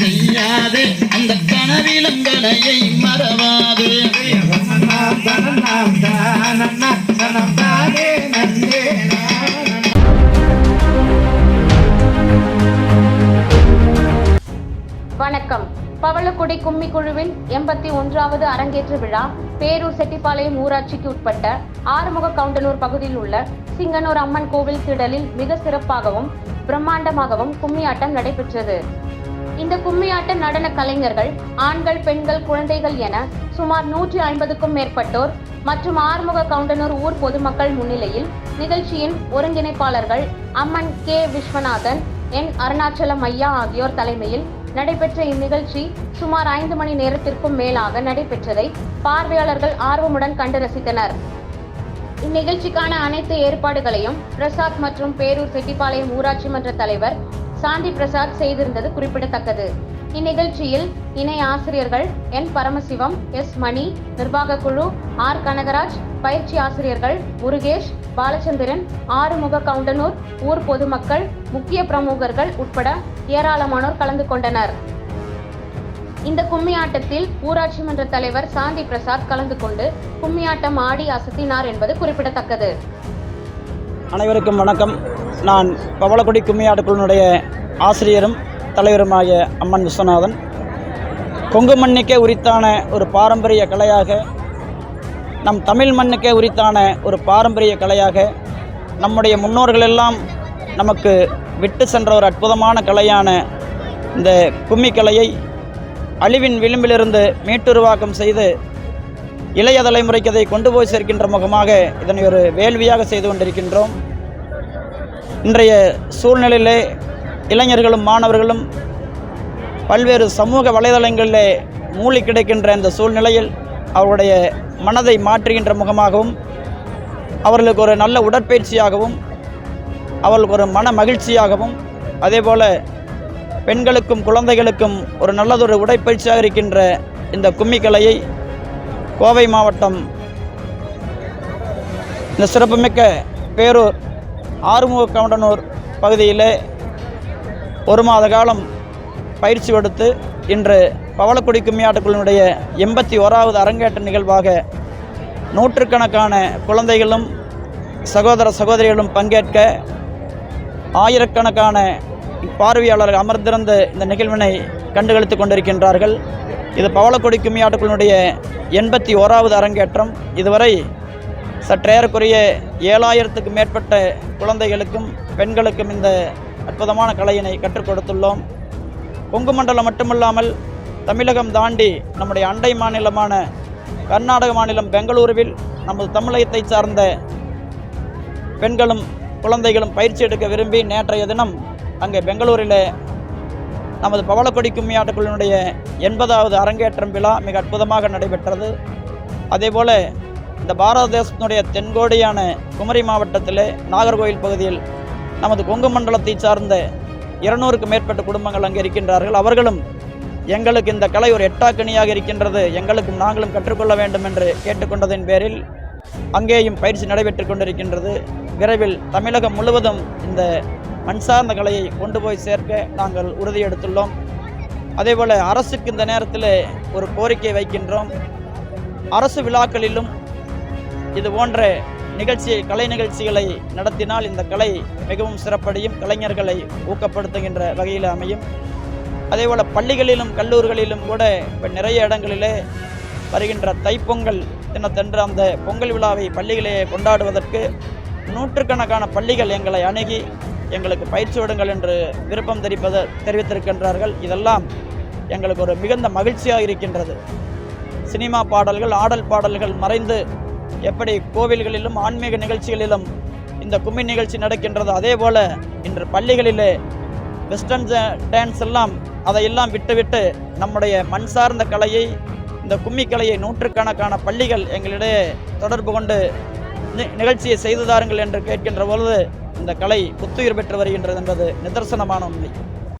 செய்யாது அந்த கனவிலும் கலையை மறவாது. வணக்கம். பவளக்குடி கும்மி குழுவின் எண்பத்தி ஒன்றாவது அரங்கேற்று விழா பேரூர் செட்டிப்பாளையம் ஊராட்சிக்கு உட்பட்ட ஆறுமுக கவுண்டனூர் பகுதியில் உள்ள சிங்கனூர் அம்மன் கோவில் திடலில் மிக சிறப்பாகவும் பிரம்மாண்டமாகவும் கும்மியாட்டம் நடைபெற்றது. இந்த கும்மியாட்ட நடன கலைஞர்கள் ஆண்கள் பெண்கள் குழந்தைகள் என சுமார் நூற்றி ஐம்பதுக்கும் மேற்பட்டோர் மற்றும் ஆறுமுக கவுண்டனூர் ஊர் பொதுமக்கள் முன்னிலையில் நிகழ்ச்சியின் ஒருங்கிணைப்பாளர்கள் அம்மன் கே. விஸ்வநாதன் என். அருணாச்சலம் ஐயா ஆகியோர் தலைமையில் நடைபெற்ற இந்நிகழ்ச்சி சுமார் ஐந்து மணி நேரத்திற்கும் மேலாக நடைபெற்றதை பார்வையாளர்கள் ஆர்வமுடன் கண்டு ரசித்தனர். இந்நிகழ்ச்சிக்கான அனைத்து ஏற்பாடுகளையும் பிரசாத் மற்றும் பேரூர் செட்டிப்பாளையம் ஊராட்சி மன்ற தலைவர் சாந்தி பிரசாத் செய்திருந்தது குறிப்பிடத்தக்கது. இந்நிகழ்ச்சியில் இணை ஆசிரியர்கள் என். பரமசிவம் எஸ். மணி நிர்வாக குழு ஆர். கனகராஜ் பயிற்சி ஆசிரியர்கள் முருகேஷ் பாலச்சந்திரன் ஆறுமுக கவுண்டனூர் ஊர் பொதுமக்கள் முக்கிய பிரமுகர்கள் உட்பட ஏராளமானோர் கலந்து கொண்டனர். இந்த கும்மியாட்டத்தில் ஊராட்சி மன்ற தலைவர் சாந்தி பிரசாத் கலந்து கொண்டு கும்மியாட்டம் ஆடி அசத்தினார் என்பது குறிப்பிடத்தக்கது. அனைவருக்கும் வணக்கம். நான் பவளக்குடி கும்மியாட்டுக்குழுனுடைய ஆசிரியரும் தலைவருமாகிய அம்மன் விஸ்வநாதன். கொங்கு மண்ணுக்கே உரித்தான ஒரு பாரம்பரிய கலையாக நம் தமிழ் மண்ணுக்கே உரித்தான ஒரு பாரம்பரிய கலையாக நம்முடைய முன்னோர்கள் எல்லாம் நமக்கு விட்டு சென்ற ஒரு அற்புதமான கலையான இந்த கும்மி கலையை அழிவின் விளிம்பிலிருந்து மீட்டுருவாக்கம் செய்து இளைய தலைமுறைக்கு அதை கொண்டு போய் சேர்க்கின்ற முகமாக இதனை ஒரு வேள்வியாக செய்து கொண்டிருக்கின்றோம். இன்றைய சூழ்நிலையிலே இளைஞர்களும் மாணவர்களும் பல்வேறு சமூக வலைதளங்களிலே மூழ்கி கிடக்கின்ற இந்த சூழ்நிலையில் அவருடைய மனதை மாற்றுகின்ற முகமாகவும் அவர்களுக்கு ஒரு நல்ல உடற்பயிற்சியாகவும் அவர்களுக்கு ஒரு மன மகிழ்ச்சியாகவும் அதேபோல் பெண்களுக்கும் குழந்தைகளுக்கும் ஒரு நல்லதொரு உடற்பயிற்சியாக இருக்கின்ற இந்த கும்மிக்கலையை கோவை மாவட்டம் இந்த சிறப்புமிக்க பேரூர் ஆறுமுக கவுண்டனூர் பகுதியிலே ஒரு மாத காலம் பயிற்சி கொடுத்து இன்று பவளக்குடி கும்மியாட்டுக்குழுவினுடைய எண்பத்தி ஓராவது அரங்கேற்ற நிகழ்வாக நூற்றுக்கணக்கான குழந்தைகளும் சகோதர சகோதரிகளும் பங்கேற்க ஆயிரக்கணக்கான பார்வையாளர்கள் அமர்ந்திருந்த இந்த நிகழ்வினை கண்டுகளித்து கொண்டிருக்கின்றார்கள். இது பவளக்கொடி கும்மியாட்டுக்குழுவினுடைய எண்பத்தி ஓராவது அரங்கேற்றம். இதுவரை சற்றேறக்குரிய ஏழாயிரத்துக்கு மேற்பட்ட குழந்தைகளுக்கும் பெண்களுக்கும் இந்த அற்புதமான கலையினை கற்றுக் கொடுத்துள்ளோம். கொங்கு மண்டலம் மட்டுமல்லாமல் தமிழகம் தாண்டி நம்முடைய அண்டை மாநிலமான கர்நாடக மாநிலம் பெங்களூருவில் நமது தமிழகத்தை சார்ந்த பெண்களும் குழந்தைகளும் பயிற்சி எடுக்க விரும்பி நேற்றைய தினம் அங்கே பெங்களூரில் நமது பவளக்கொடி கும்மியாட்டுக்குழுவினுடைய எண்பதாவது அரங்கேற்றம் விழா மிக அற்புதமாக நடைபெற்றது. அதேபோல் இந்த பாரத தேசத்தினுடைய தென்கோடியான குமரி மாவட்டத்தில் நாகர்கோவில் பகுதியில் நமது கொங்கு மண்டலத்தை சார்ந்த இருநூறுக்கு மேற்பட்ட குடும்பங்கள் அங்கே இருக்கின்றார்கள். அவர்களும் எங்களுக்கு இந்த கலை ஒரு எட்டாக்கணியாக இருக்கின்றது. எங்களுக்கும் நாங்களும் கற்றுக்கொள்ள வேண்டும் என்று கேட்டுக்கொண்டதின் பேரில் அங்கேயும் பயிற்சி நடைபெற்று கொண்டிருக்கின்றது. விரைவில் தமிழகம் முழுவதும் இந்த மண் சார்ந்த கலையை கொண்டு போய் சேர்க்க நாங்கள் உறுதியெடுத்துள்ளோம் அதேபோல் அரசுக்கு இந்த நேரத்தில் ஒரு கோரிக்கை வைக்கின்றோம். அரசு விழாக்களிலும் இது போன்ற நிகழ்ச்சி கலை நிகழ்ச்சிகளை நடத்தினால் இந்த கலை மிகவும் சிறப்படையும் கலைஞர்களை ஊக்கப்படுத்துகின்ற வகையில் அமையும். அதேபோல் பள்ளிகளிலும் கல்லூரிகளிலும் கூட இப்போ நிறைய இடங்களிலே வருகின்ற தைப்பொங்கல் தினத்தன்று அந்த பொங்கல் விழாவை பள்ளிகளே கொண்டாடுவதற்கு நூற்றுக்கணக்கான பள்ளிகள் எங்களை அணுகி எங்களுக்கு பயிற்சி விடுங்கள் என்று விருப்பம் தெரிவிப்பத தெரிவித்திருக்கின்றார்கள். இதெல்லாம் எங்களுக்கு ஒரு மிகுந்த மகிழ்ச்சியாக இருக்கின்றது. சினிமா பாடல்கள் ஆடல் பாடல்கள் மறைந்து எப்படி கோவில்களிலும் ஆன்மீக நிகழ்ச்சிகளிலும் இந்த கும்மி நிகழ்ச்சி நடக்கின்றதோ அதே போல் இன்று பள்ளிகளிலே வெஸ்டர்ன் டான்ஸ் எல்லாம் அதையெல்லாம் விட்டுவிட்டு நம்முடைய மண் சார்ந்த கலையை இந்த கும்மி கலையை நூற்றுக்கணக்கான பள்ளிகள் எங்களிடையே தொடர்பு கொண்டு நி- நிகழ்ச்சியை செய்து தாருங்கள் என்று கேட்கின்ற பொழுது இந்த கலை புத்துயிர் பெற்று வருகின்றது என்பது நிதர்சனமான உண்மை.